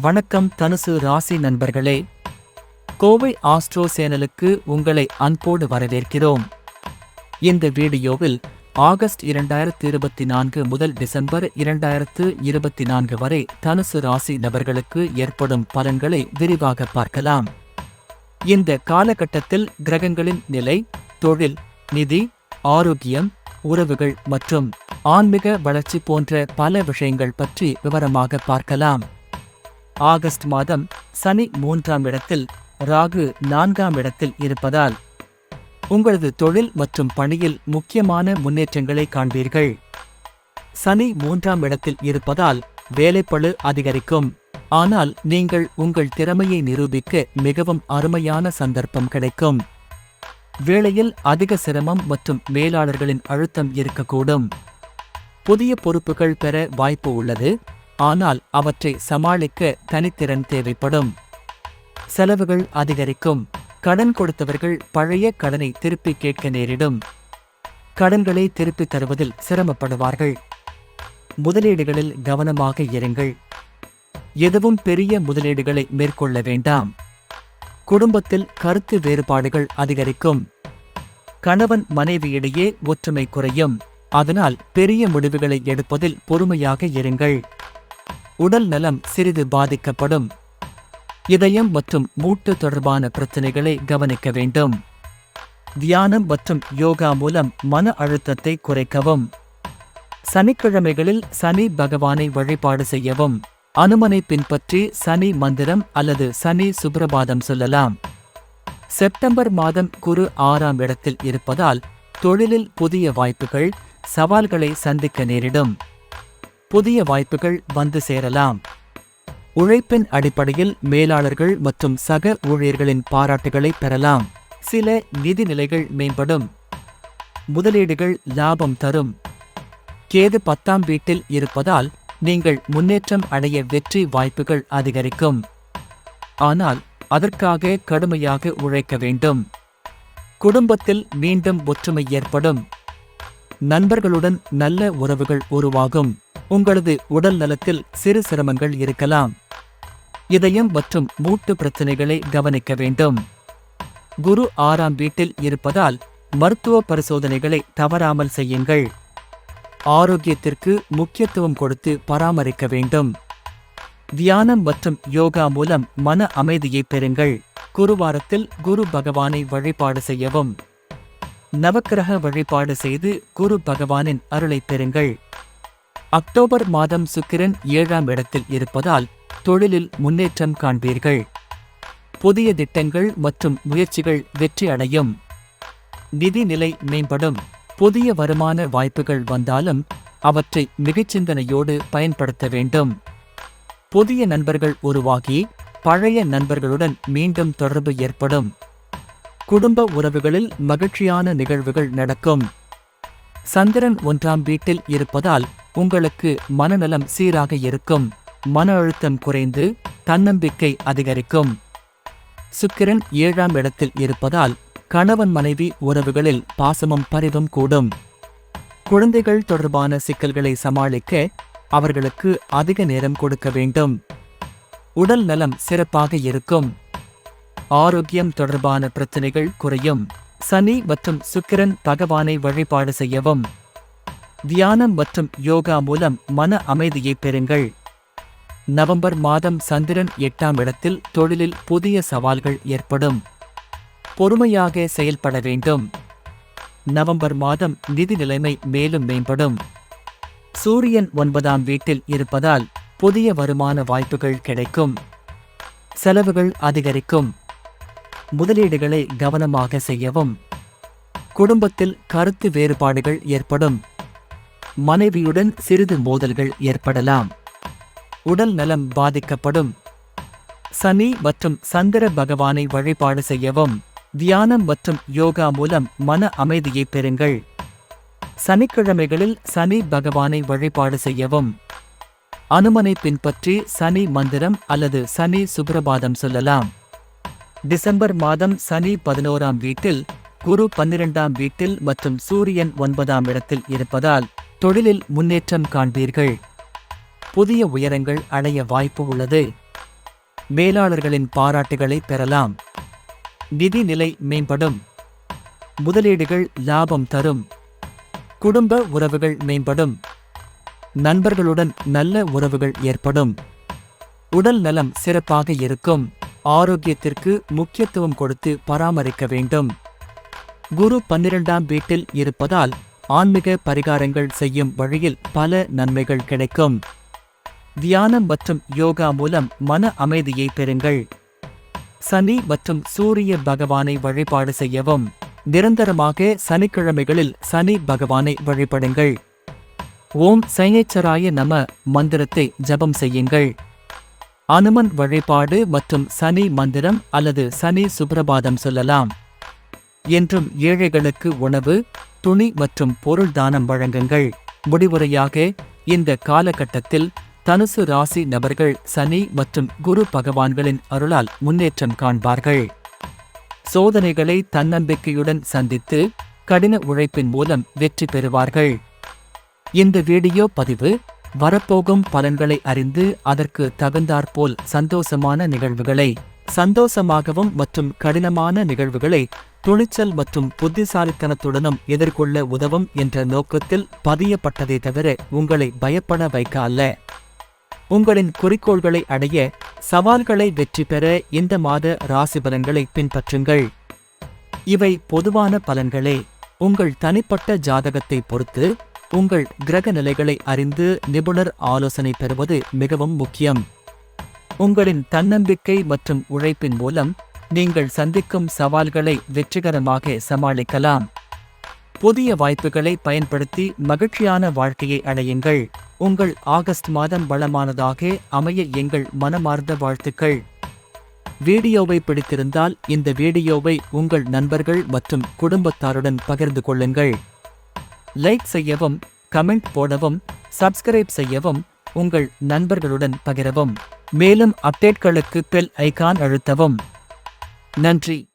வணக்கம் தனுசு ராசி நண்பர்களே. கோவை ஆஸ்ட்ரோ சேனலுக்கு உங்களை அன்போடு வரவேற்கிறோம். இந்த வீடியோவில் ஆகஸ்ட் இரண்டாயிரத்து இருபத்தி நான்கு முதல் டிசம்பர் இரண்டாயிரத்து இருபத்தி நான்கு வரை தனுசு ராசி நபர்களுக்கு ஏற்படும் பலன்களை விரிவாக பார்க்கலாம். இந்த காலகட்டத்தில் கிரகங்களின் நிலை தொழில் நிதி ஆரோக்கியம் உறவுகள் மற்றும் ஆன்மீக வளர்ச்சி போன்ற பல விஷயங்கள் பற்றி விவரமாக பார்க்கலாம். ஆகஸ்ட் மாதம் சனி மூன்றாம் இடத்தில் ராகு நான்காம் இடத்தில் இருப்பதால் உங்களது தொழில் மற்றும் பணியில் முக்கியமான முன்னேற்றங்களை காண்பீர்கள். சனி மூன்றாம் இடத்தில் இருப்பதால் வேலைப்பளு அதிகரிக்கும். ஆனால் நீங்கள் உங்கள் திறமையை நிரூபிக்க மிகவும் அருமையான சந்தர்ப்பம் கிடைக்கும். வேளையில் அதிக சிரமம் மற்றும் மேலாளர்களின் அழுத்தம் இருக்கக்கூடும். புதிய பொறுப்புகள் பெற வாய்ப்பு உள்ளது. ஆனால் அவற்றை சமாளிக்க தனித்திறன் தேவைப்படும். செலவுகள் அதிகரிக்கும். கடன் கொடுத்தவர்கள் பழைய கடனை திருப்பி கேட்க நேரிடும். கடன்களை திருப்பித் தருவதில் சிரமப்படுவார்கள். முதலீடுகளில் கவனமாக இருங்கள். எதுவும் பெரிய முதலீடுகளை மேற்கொள்ள வேண்டாம். குடும்பத்தில் கருத்து வேறுபாடுகள் அதிகரிக்கும். கணவன் மனைவியிடையே ஒற்றுமை குறையும். அதனால் பெரிய முடிவுகளை எடுப்பதில் பொறுமையாக இருங்கள். உடல் நலம் சிறிது பாதிக்கப்படும். இதயம் மற்றும் மூட்டு தொடர்பான பிரச்சனைகளை கவனிக்க வேண்டும். தியானம் மற்றும் யோகா மூலம் மன அழுத்தத்தை குறைக்கவும். சனிக்கிழமைகளில் சனி பகவானை வழிபாடு செய்யவும். அனுமனை பின்பற்றி சனி மந்திரம் அல்லது சனி சுப்ரபாதம் சொல்லலாம். செப்டம்பர் மாதம் குரு ஆறாம் இடத்தில் இருப்பதால் தொழிலில் புதிய வாய்ப்புகள் சவால்களை சந்திக்க நேரிடும். புதிய வாய்ப்புகள் வந்து சேரலாம். உழைப்பின் அடிப்படையில் மேலாளர்கள் மற்றும் சக ஊழியர்களின் பாராட்டுகளை பெறலாம். சில நிதிநிலைகள் மேம்படும். முதலீடுகள் லாபம் தரும். கேது பத்தாம் வீட்டில் இருப்பதால் நீங்கள் முன்னேற்றம் அடைய வெற்றி வாய்ப்புகள் அதிகரிக்கும். ஆனால் அதற்காக கடுமையாக உழைக்க வேண்டும். குடும்பத்தில் மீண்டும் ஒற்றுமை ஏற்படும். நண்பர்களுடன் நல்ல உறவுகள் உருவாகும். உங்களது உடல் நலத்தில் சிறு சிரமங்கள் இருக்கலாம். இதயம் மற்றும் மூட்டு பிரச்சனைகளை கவனிக்க வேண்டும். குரு ஆறாம் வீட்டில் இருப்பதால் மருத்துவ பரிசோதனைகளை தவறாமல் செய்யுங்கள். ஆரோக்கியத்திற்கு முக்கியத்துவம் கொடுத்து பராமரிக்க வேண்டும். தியானம் மற்றும் யோகா மூலம் மன அமைதியை பெறுங்கள். குருவாரத்தில் குரு பகவானை வழிபாடு செய்யவும். நவக்கிரக வழிபாடு செய்து குரு பகவானின் அருளை பெறுங்கள். அக்டோபர் மாதம் சுக்கிரன் ஏழாம் இடத்தில் இருப்பதால் தொழிலில் முன்னேற்றம் காண்பீர்கள். புதிய திட்டங்கள் மற்றும் முயற்சிகள் வெற்றி அடையும். நிதிநிலை மேம்படும். புதிய வருமான வாய்ப்புகள் வந்தாலும் அவற்றை மிகச்சிந்தனையோடு பயன்படுத்த வேண்டும். புதிய நண்பர்கள் உருவாகி பழைய நண்பர்களுடன் மீண்டும் தொடர்பு ஏற்படும். குடும்ப உறவுகளில் மகிழ்ச்சியான நிகழ்வுகள் நடக்கும். சந்திரன் ஒன்றாம் வீட்டில் இருப்பதால் உங்களுக்கு மனநலம் சீராக இருக்கும். மன அழுத்தம் குறைந்து தன்னம்பிக்கை அதிகரிக்கும். சுக்கிரன் ஏழாம் இடத்தில் இருப்பதால் கணவன் மனைவி உறவுகளில் பாசமும் பரிவும் கூடும். குழந்தைகள் தொடர்பான சிக்கல்களை சமாளிக்க அவர்களுக்கு அதிக நேரம் கொடுக்க வேண்டும். உடல் நலம் சிறப்பாக இருக்கும். ஆரோக்கியம் தொடர்பான பிரச்சனைகள் குறையும். சனி மற்றும் சுக்கிரன் பகவானை வழிபாடு செய்யவும். தியானம் மற்றும் யோகா மூலம் மன அமைதியை பெறுங்கள். நவம்பர் மாதம் சந்திரன் எட்டாம் இடத்தில் தொழிலில் புதிய சவால்கள் ஏற்படும். பொறுமையாக செயல்பட வேண்டும். நவம்பர் மாதம் நிதி நிலைமை மேலும் மேம்படும். சூரியன் ஒன்பதாம் வீட்டில் இருப்பதால் புதிய வருமான வாய்ப்புகள் கிடைக்கும். செலவுகள் அதிகரிக்கும். முதலீடுகளை கவனமாக செய்யவும். குடும்பத்தில் கருத்து வேறுபாடுகள் ஏற்படும். மனைவியுடன் சிறிது மோதல்கள் ஏற்படலாம். உடல் நலம் பாதிக்கப்படும். சனி மற்றும் சந்திர பகவானை வழிபாடு செய்யவும். தியானம் மற்றும் யோகா மூலம் மன அமைதியை பெறுங்கள். சனிக்கிழமைகளில் சனி பகவானை வழிபாடு செய்யவும். அனுமனை பின்பற்றி சனி மந்திரம் அல்லது சனி சுப்ரபாதம் சொல்லலாம். டிசம்பர் மாதம் சனி பதினோராம் வீட்டில் குரு பன்னிரெண்டாம் வீட்டில் மற்றும் சூரியன் ஒன்பதாம் இடத்தில் இருப்பதால் தொழிலில் முன்னேற்றம் காண்பீர்கள். புதிய உயரங்கள் அடைய வாய்ப்பு உள்ளது. மேலாளர்களின் பாராட்டுகளை பெறலாம். நிதி நிலை மேம்படும். முதலீடுகள் லாபம் தரும். குடும்ப உறவுகள் மேம்படும். நண்பர்களுடன் நல்ல உறவுகள் ஏற்படும். உடல் நலம் சிறப்பாக இருக்கும். ஆரோக்கியத்திற்கு முக்கியத்துவம் கொடுத்து பராமரிக்க வேண்டும். குரு பன்னிரெண்டாம் வீட்டில் இருப்பதால் ஆன்மீக பரிகாரங்கள் செய்யும் வழியில் பல நன்மைகள் கிடைக்கும். தியானம் மற்றும் யோகா மூலம் மன அமைதியை பெறுங்கள். சனி மற்றும் சூரிய பகவானை வழிபாடு செய்யவும். நிரந்தரமாக சனிக்கிழமைகளில் சனி பகவானை வழிபடுங்கள். ஓம் சைனேச்சராய நம மந்திரத்தை ஜபம் செய்யுங்கள். அனுமன் வழிபாடு மற்றும் சனி மந்திரம் அல்லது சனி சுப்ரபாதம் சொல்லலாம். என்றும் ஏழைகளுக்கு உணவு துணி மற்றும் பொருள் தானம் வழங்குங்கள். முடிவுரையாக இந்த காலகட்டத்தில் தனுசு ராசி நபர்கள் சனி மற்றும் குரு பகவான்களின் அருளால் முன்னேற்றம் காண்பார்கள். சோதனைகளை தன்னம்பிக்கையுடன் சந்தித்து கடின உழைப்பின் மூலம் வெற்றி பெறுவார்கள். இந்த வீடியோ பதிவு வரப்போகும் பலன்களை அறிந்து அதற்கு தகுந்தாற்போல் சந்தோஷமான நிகழ்வுகளை சந்தோஷமாகவும் மற்றும் கடினமான நிகழ்வுகளை துணிச்சல் மற்றும் புத்திசாலித்தனத்துடனும் எதிர்கொள்ள உதவும் என்ற நோக்கத்தில் பதியப்பட்டதை தவிர உங்களை பயப்பட வைக்க அல்ல. உங்களின் குறிக்கோள்களை அடைய சவால்களை வெற்றி பெற இந்த மாத ராசி பலன்களை பின்பற்றுங்கள். இவை பொதுவான பலன்களே. உங்கள் தனிப்பட்ட ஜாதகத்தை பொறுத்து உங்கள் கிரக நிலைகளை அறிந்து நிபுணர் ஆலோசனை பெறுவது மிகவும் முக்கியம். உங்களின் தன்னம்பிக்கை மற்றும் உழைப்பின் மூலம் நீங்கள் சந்திக்கும் சவால்களை வெற்றிகரமாக சமாளிக்கலாம். புதிய வாய்ப்புகளை பயன்படுத்தி மகிழ்ச்சியான வாழ்க்கையை அடையுங்கள். உங்கள் ஆகஸ்ட் மாதம் வளமானதாக அமைய எங்கள் மனமார்ந்த வாழ்த்துக்கள். வீடியோவை பிடித்திருந்தால் இந்த வீடியோவை உங்கள் நண்பர்கள் மற்றும் குடும்பத்தாருடன் பகிர்ந்து கொள்ளுங்கள். லைக் செய்யவும் கமெண்ட் போடவும் சப்ஸ்கிரைப் செய்யவும் உங்கள் நண்பர்களுடன் பகிரவும். மேலும் அப்டேட்களுக்கு பெல் ஐகான் அழுத்தவும். நன்றி.